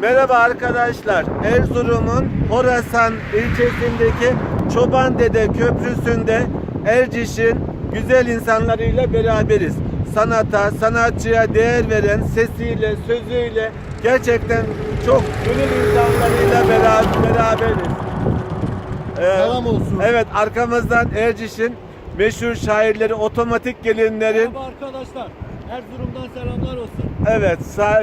Merhaba arkadaşlar. Erzurum'un Horasan ilçesindeki Çoban Dede Köprüsü'nde Erciş'in güzel insanlarıyla beraberiz. Sanata, sanatçıya değer veren sesiyle, sözüyle gerçekten çok gönül insanlarıyla beraber, beraberiz. Ee, Selam olsun. Evet arkamızdan Erciş'in meşhur şairleri, otomatik gelinlerin Merhaba arkadaşlar. Erzurum'dan selamlar olsun. Evet, sağ,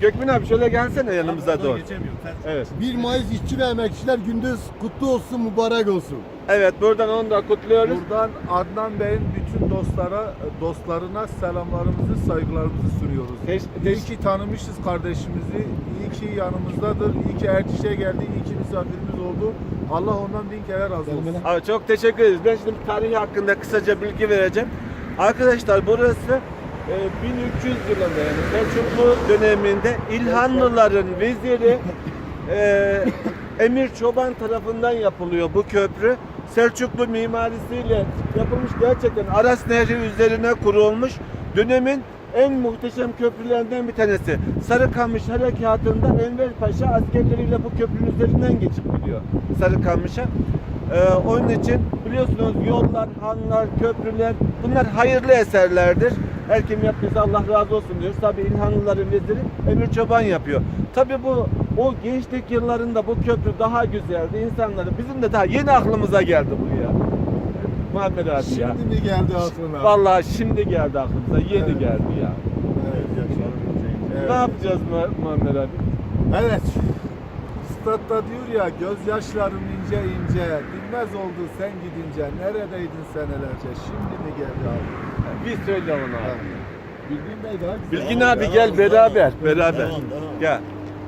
Gökmen abi şöyle gelsene yanımıza doğru. Geçemiyorum. Sen- Evet. 1 Mayıs İşçi ve Emekçiler Gündüz kutlu olsun, mübarek olsun. Evet, buradan onu da kutluyoruz. Buradan Adnan Bey'in bütün dostlara, dostlarına selamlarımızı, saygılarımızı sunuyoruz. Teş- İyi teş- ki tanımışız kardeşimizi, iyi ki yanımızdadır, iyi ki Erciş'e geldi, iyi ki misafirimiz oldu. Allah ondan bin kere razı olsun. Abi çok teşekkür ederiz. Ben şimdi tarihi hakkında kısaca bilgi vereceğim. Arkadaşlar burası 1300 yılında yani Selçuklu döneminde İlhanlıların veziri e, Emir Çoban tarafından yapılıyor bu köprü. Selçuklu mimarisiyle yapılmış gerçekten Aras Nehri üzerine kurulmuş dönemin en muhteşem köprülerinden bir tanesi. Sarıkamış harekatında Enver Paşa askerleriyle bu köprünün üzerinden geçip gidiyor Sarıkamış'a. Ee, onun için biliyorsunuz yollar, hanlar, köprüler bunlar hayırlı eserlerdir. Her kim yaptıysa Allah razı olsun diyoruz. Tabi İlhanlıların veziri Emir Çoban yapıyor. Tabi bu o gençlik yıllarında bu köprü daha güzeldi. İnsanları bizim de daha yeni aklımıza geldi bu ya. Muhammed abi ya. Şimdi mi geldi aklına? Vallahi şimdi geldi aklımıza. Yeni Evet. geldi ya. Evet. Ne yapacağız Mu- Muhammed abi? Evet. Statta diyor ya gözyaşlarım ince ince bilmez oldu sen gidince neredeydin senelerce şimdi mi geldi abi? Bir söyle ona abi. Bilgin Bey daha güzel. Bilgin abi gel beraber, beraber. Devam, devam. Gel.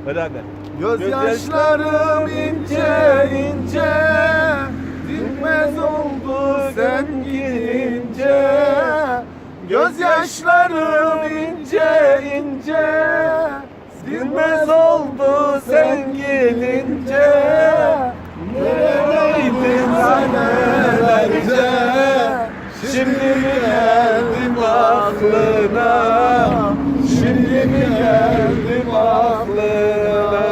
Beraber. Gözyaşlarım ince ince Dinmez oldu sen gidince Gözyaşlarım ince ince Dinmez oldu sen gidince Neredeydin senelerce Şimdi mi geldim aklına? Şimdi mi geldim aklına?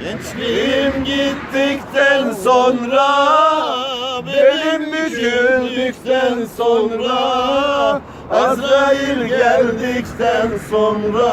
Gençliğim gittikten sonra Belim büküldükten sonra Azrail geldikten sonra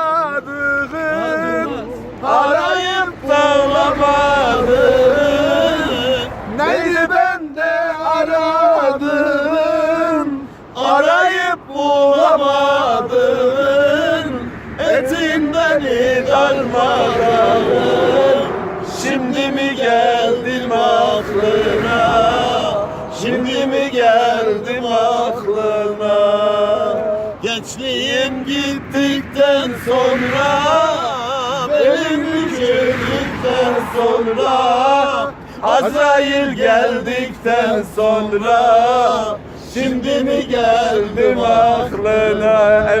Aradığın Arayıp bulamadın. Etin beni darmadağın Şimdi mi geldim aklına? Şimdi mi geldim aklına? Gençliğim gittikten sonra Benim büküldükten sonra Azrail geldikten sonra Şimdi mi geldim aklına